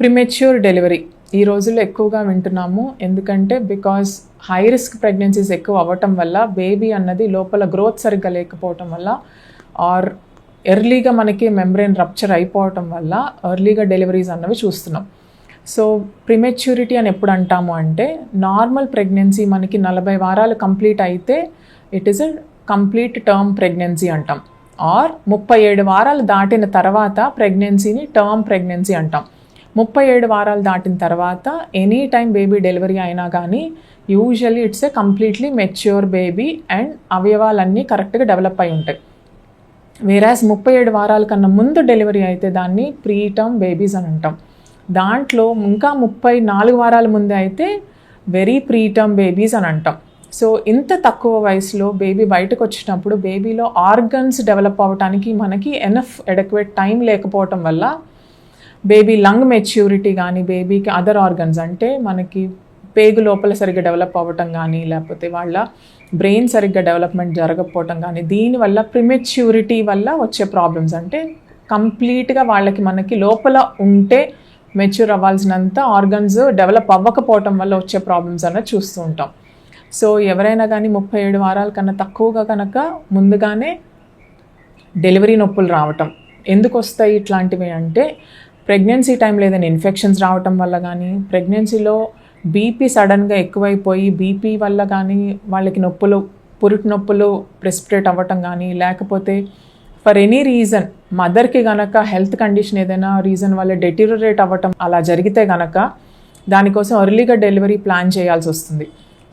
Premature delivery ఈ రోజుల్లో ఎక్కువగా వింటున్నాము. ఎందుకంటే బికాస్ హై రిస్క్ ప్రెగ్నెన్సీస్ ఎక్కువ అవ్వటం వల్ల బేబీ అన్నది లోపల గ్రోత్ సరిగ్గా లేకపోవటం వల్ల ఆర్ ఎర్లీగా మనకి మెంబ్రెయిన్ రప్చర్ అయిపోవటం వల్ల ఎర్లీగా డెలివరీస్ అన్నవి చూస్తున్నాం. సో ప్రిమెచ్యూరిటీ అని ఎప్పుడు అంటాము అంటే నార్మల్ ప్రెగ్నెన్సీ మనకి నలభై వారాలు కంప్లీట్ అయితే it is a complete term pregnancy అంటాం. ఆర్ ముప్పై ఏడు వారాలు దాటిన తర్వాత ప్రెగ్నెన్సీని టర్మ్ ప్రెగ్నెన్సీ అంటాం. ముప్పై ఏడు వారాలు దాటిన తర్వాత ఎనీ టైం బేబీ డెలివరీ అయినా కానీ usually it's a completely mature baby and అవయవాలన్నీ కరెక్ట్గా డెవలప్ అయి ఉంటాయి. వేరాస్ ముప్పై ఏడు వారాల కన్నా ముందు డెలివరీ అయితే దాన్ని ప్రీటర్మ్ బేబీస్ అని అంటాం. దాంట్లో ఇంకా ముప్పై నాలుగు వారాల ముందే అయితే వెరీ ప్రీటర్మ్ బేబీస్ అని అంటాం. సో ఇంత తక్కువ వయసులో బేబీ బయటకు వచ్చినప్పుడు బేబీలో ఆర్గన్స్ డెవలప్ అవ్వడానికి మనకి ఎనఫ్ ఎడక్వేట్ టైం లేకపోవటం వల్ల బేబీ లంగ్ మెచ్యూరిటీ కానీ బేబీకి అదర్ ఆర్గన్స్ అంటే మనకి పేగు లోపల సరిగ్గా డెవలప్ అవ్వటం కానీ లేకపోతే వాళ్ళ బ్రెయిన్ సరిగ్గా డెవలప్మెంట్ జరగకపోవటం కానీ దీనివల్ల ప్రిమెచ్యూరిటీ వల్ల వచ్చే ప్రాబ్లమ్స్ అంటే కంప్లీట్గా వాళ్ళకి మనకి లోపల ఉంటే మెచ్యూర్ అవ్వాల్సినంత ఆర్గన్స్ డెవలప్ అవ్వకపోవటం వల్ల వచ్చే ప్రాబ్లమ్స్ అనేది చూస్తూ ఉంటాం. సో ఎవరైనా కానీ ముప్పై ఏడు వారాల కన్నా తక్కువగా కనుక ముందుగానే డెలివరీ నొప్పులు రావటం. ఎందుకు వస్తాయి ఇట్లాంటివి అంటే ప్రెగ్నెన్సీ టైంలో ఏదైనా ఇన్ఫెక్షన్స్ రావటం వల్ల కానీ ప్రెగ్నెన్సీలో బీపీ సడన్గా ఎక్కువైపోయి బీపీ వల్ల కానీ వాళ్ళకి నొప్పులు పురుటి నొప్పులు ప్రెసిపిటేట్ అవ్వటం కానీ లేకపోతే ఫర్ ఎనీ రీజన్ మదర్కి గనక హెల్త్ కండిషన్ ఏదైనా రీజన్ వల్ల డెటిరోరేట్ అవ్వటం అలా జరిగితే గనక దానికోసం ఎర్లీగా డెలివరీ ప్లాన్ చేయాల్సి వస్తుంది.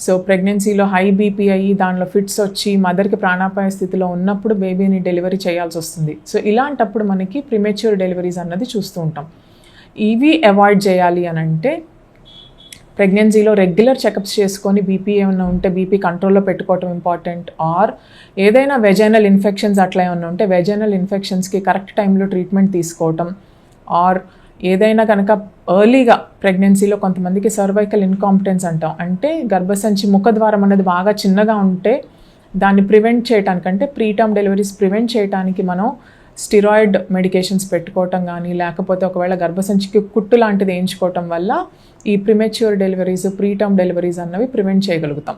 సో ప్రెగ్నెన్సీలో హై బీపీ అయ్యి దానిలో ఫిట్స్ వచ్చి మదర్కి ప్రాణాపాయ స్థితిలో ఉన్నప్పుడు బేబీని డెలివరీ చేయాల్సి వస్తుంది. సో ఇలాంటప్పుడు మనకి ప్రిమెచ్యూర్ డెలివరీస్ అన్నది చూస్తూ ఉంటాం. ఇవి అవాయిడ్ చేయాలి అని అంటే ప్రెగ్నెన్సీలో రెగ్యులర్ చెకప్స్ చేసుకొని బీపీ ఏమైనా ఉంటే బీపీ కంట్రోల్లో పెట్టుకోవటం ఇంపార్టెంట్ ఆర్ ఏదైనా వెజైనల్ ఇన్ఫెక్షన్స్ అట్లా ఏమైనా ఉంటే వెజైనల్ ఇన్ఫెక్షన్స్కి కరెక్ట్ టైంలో ట్రీట్మెంట్ తీసుకోవటం ఆర్ ఏదైనా కనుక ఎర్లీగా ప్రెగ్నెన్సీలో కొంతమందికి సర్వైకల్ ఇన్కాంపిటెన్స్ అంటాం. అంటే గర్భసంచి ముఖద్వారం అనేది బాగా చిన్నగా ఉంటే దాన్ని ప్రివెంట్ చేయడానికంటే ప్రీటర్మ్ డెలివరీస్ ప్రివెంట్ చేయడానికి మనం స్టిరాయిడ్ మెడికేషన్స్ పెట్టుకోవటం కానీ లేకపోతే ఒకవేళ గర్భసంచికి కుట్టు లాంటిది వేయించుకోవటం వల్ల ఈ ప్రిమెచ్యూర్ డెలివరీస్ ప్రీటర్మ్ డెలివరీస్ అన్నవి ప్రివెంట్ చేయగలుగుతాం.